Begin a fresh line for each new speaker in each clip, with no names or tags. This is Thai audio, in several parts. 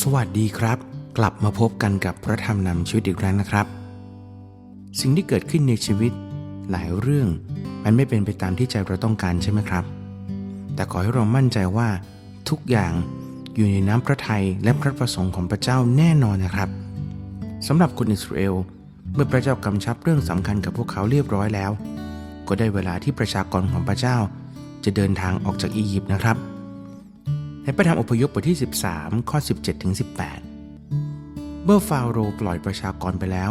สวัสดีครับ กลับมาพบกันกับพระธรรมนำชีวิตอีกครั้งนะครับ สิ่งที่เกิดขึ้นในชีวิต หลายเรื่องมันไม่เป็นไปตามที่ใจเราต้องการใช่ไหมครับ แต่ขอให้เรามั่นใจว่าทุกอย่างอยู่ในน้ำพระทัยและพระประสงค์ของพระเจ้าแน่นอนนะครับสำหรับคนอิสราเอลเมื่อพระเจ้ากำชับเรื่องสำคัญกับพวกเขาเรียบร้อยแล้ว ก็ได้เวลาที่ประชากรของพระเจ้า จะเดินทางออกจากอียิปต์นะครับ ในพระธรรมอพยพบทที่ 13 ข้อ 17ถึง18 เมื่อฟาโรปล่อยประชากรไปแล้ว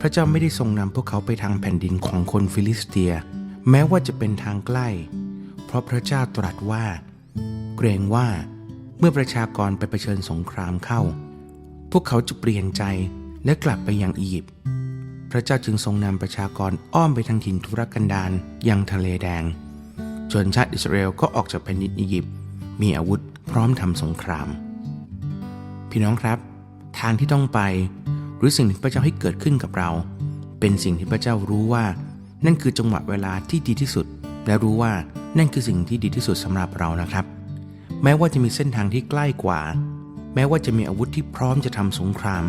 พระเจ้าไม่ได้ทรงนำพวกเขาไปทางแผ่นดินของคนฟิลิสเตีย แม้ว่าจะเป็นทางใกล้ เพราะพระเจ้าตรัสว่า เกรงว่าเมื่อประชากรไปเผชิญสงครามเข้า พวกเขาจะเปลี่ยนใจและกลับไปยังอียิปต์พระเจ้าจึงทรงนำประชากรอ้อมไปทางถิ่นทุรกันดารยังทะเลแดงชนชาติอิสราเอลก็ออกจากแผ่นดินอียิปต์มีอาวุธ พร้อมทำสงคราม พี่น้องครับ ทางที่ต้องไปหรือสิ่งที่พระเจ้าให้เกิดขึ้นกับเรา เป็นสิ่งที่พระเจ้ารู้ว่า นั่นคือจังหวะเวลาที่ดีที่สุด และรู้ว่านั่นคือสิ่งที่ดีที่สุดสำหรับเรานะครับ แม้ว่าจะมีเส้นทางที่ใกล้กว่า แม้ว่าจะมีอาวุธที่พร้อมจะทำสงคราม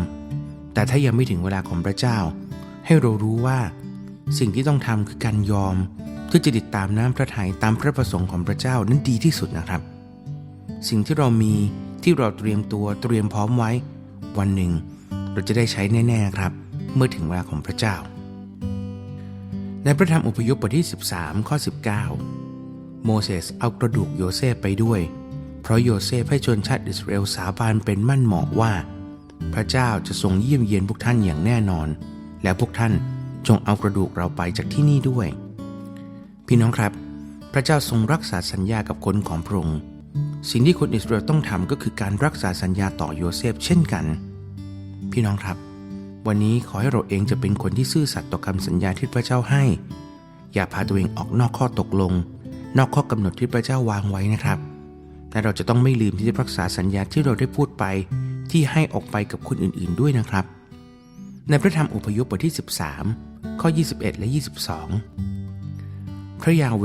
แต่ถ้ายังไม่ถึงเวลาของพระเจ้า ให้เรารู้ว่า สิ่งที่ต้องทำคือการยอมเพื่อจะติดตามน้ำพระทัยตามพระประสงค์ของพระเจ้านั้นดีที่สุดนะครับ สิ่งที่เรามีที่เราเตรียมตัวเตรียมพร้อมไว้ วันหนึ่ง เราจะได้ใช้แน่ๆครับ เมื่อถึงเวลาของพระเจ้า ในพระธรรมอพยพบทที่ 13 ข้อ 19 โมเสสเอากระดูกโยเซฟไปด้วย เพราะโยเซฟให้ชนชาติอิสราเอลสาบานเป็นมั่นเหมาะว่า พระเจ้าจะทรงเยี่ยมเยียนพวกท่านอย่างแน่นอน และพวกท่านจงเอากระดูกเราไปจากที่นี่ด้วย พี่น้องครับ พระเจ้าทรงรักษาสัญญากับคนของพระองค์ สิ่งที่คนอิสราเอลต้องทำก็คือการรักษาสัญญาต่อโยเซฟเช่นกัน พี่น้องครับ วันนี้ขอให้เราเองจะเป็นคนที่ซื่อสัตย์ต่อคำสัญญาที่พระเจ้าให้ อย่าพาตัวเองออกนอกข้อตกลง นอกข้อกำหนดที่พระเจ้าวางไว้นะครับและเราจะต้องไม่ลืมที่จะรักษาสัญญาที่เราได้พูดไป ที่ให้ออกไปกับคนอื่นๆด้วยนะครับ ในพระธรรมอุพยพบทที่ 13 ข้อ 21 และ 22 พระยาเว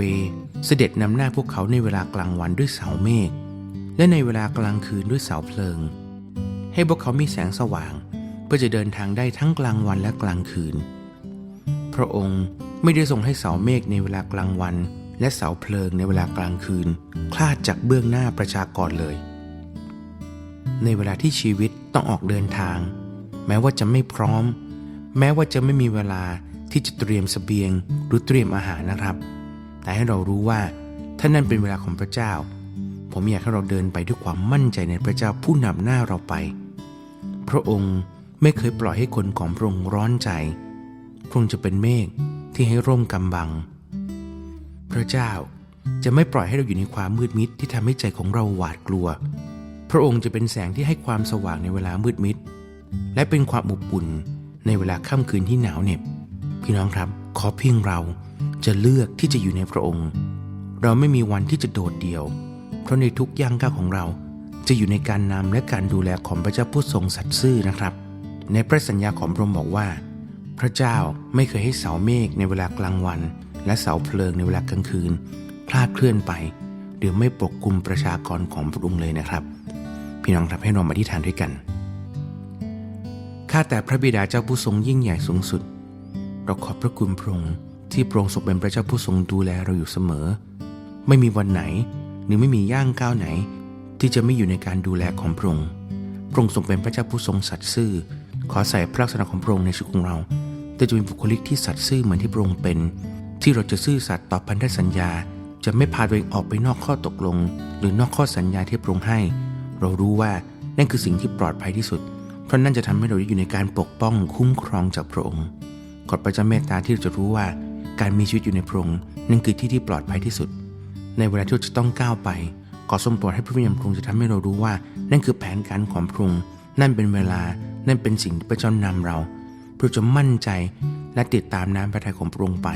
เสด็จนำหน้าพวกเขาในเวลากลางวันด้วยเสาเมฆ และในเวลากลางคืนด้วยเสาเพลิง ให้พวกเขามีแสงสว่าง เพื่อจะเดินทางได้ทั้งกลางวันและกลางคืน พระองค์ไม่ได้ทรงให้เสาเมฆในเวลากลางวัน และเสาเพลิงในเวลากลางคืน คลาดจากเบื้องหน้าประชากรเลย ในเวลาที่ชีวิตต้องออกเดินทาง แม้ว่าจะไม่พร้อม แม้ว่าจะไม่มีเวลาที่จะเตรียมสเสบียงหรือเตรียมอาหารนะครับ แต่ให้เรารู้ว่าถ้านั่นเป็นเวลาของพระเจ้า ผมอยากให้เราเดินไปด้วยความมั่นใจในพระเจ้าผู้นำหน้าเราไป พระองค์ไม่เคยปล่อยให้คนของพระองค์ร้อนใจ พระองค์จะเป็นเมฆที่ให้ร่มกำบัง พระเจ้าจะไม่ปล่อยให้เราอยู่ในความมืดมิดที่ทำให้ใจของเราหวาดกลัว พระองค์จะเป็นแสงที่ให้ความสว่างในเวลามืดมิด และเป็นความอบอุ่นในเวลาค่ำคืนที่หนาวเหน็บ พี่น้องครับ ขอเพียงเราจะเลือกที่จะอยู่ในพระองค์ เราไม่มีวันที่จะโดดเดี่ยว เพราะในทุกย่างก้าวของเรา จะอยู่ในการนำและการดูแลของพระเจ้าผู้ทรงสัตย์ซื่อนะครับ ในพระสัญญาของพระองค์บอกว่า พระเจ้าไม่เคยให้เสาเมฆในเวลากลางวัน และเสาเพลิงในเวลากลางคืนคลาดเคลื่อนไป หรือไม่ปกคลุมประชากรของพระองค์เลยนะครับ พี่น้องครับให้เรามาอธิษฐานด้วยกันข้าแต่พระบิดาเจ้าผู้ทรงยิ่งใหญ่สูงสุด เราขอบพระคุณพระองค์ที่พระองค์ทรงเป็นพระเจ้าผู้ทรงดูแลเราอยู่เสมอ ไม่มีวันไหน หรือไม่มีย่างก้าวไหน ที่จะไม่อยู่ในการดูแลของพระองค์พระองค์ทรงเป็นพระเจ้าผู้ทรงสัตย์ซื่อ ขอใส่พระลักษณะของพระองค์ในชีวิตของเรา แต่จะเป็นบุคลิกที่สัตย์ซื่อเหมือนที่พระองค์เป็น ที่เราจะซื่อสัตย์ต่อพันธสัญญา จะไม่พาตัวเองออกไปนอกข้อตกลง หรือนอกข้อสัญญาที่พระองค์ให้ เรารู้ว่านั่นคือสิ่งที่ปลอดภัยที่สุด เพราะนั่นจะทำให้เราได้อยู่ในการปกป้องคุ้มครองจากพระองค์ขอพระเจ้าเมตตาที่เราจะรู้ว่า การมีชีวิตอยู่ในพระองค์นั่นคือที่ที่ปลอดภัยที่สุด ในเวลาที่เราจะต้องก้าวไปขอทรงโปรดให้พระวิญญาณพระองค์จะทำให้เรารู้ว่า นั่นคือแผนการของพระองค์นั่นเป็นเวลานั่นเป็นสิ่งที่พระเจ้านำเราเพื่อจะมั่นใจและติดตามน้ำพระทัยของพระองค์ไป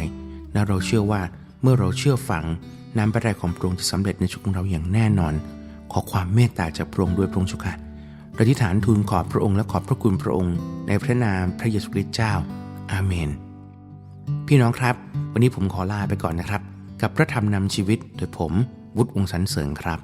และเราเชื่อว่าเมื่อเราเชื่อฟังน้ำพระทัยของพระองค์จะสำเร็จในชีวิตของเราอย่างแน่นอน ขอความเมตตาจากพระองค์ด้วยพระองค์ชุกค่ะอธิฐานทูลขอบพระองค์และขอบพระคุณพระองค์ ในพระนามพระเยซูคริสต์เจ้า อาเมน พี่น้องครับ วันนี้ผมขอลาไปก่อนนะครับ กับพระธรรมนำชีวิตโดยผมวุฒิวงศ์สันเสริญครับ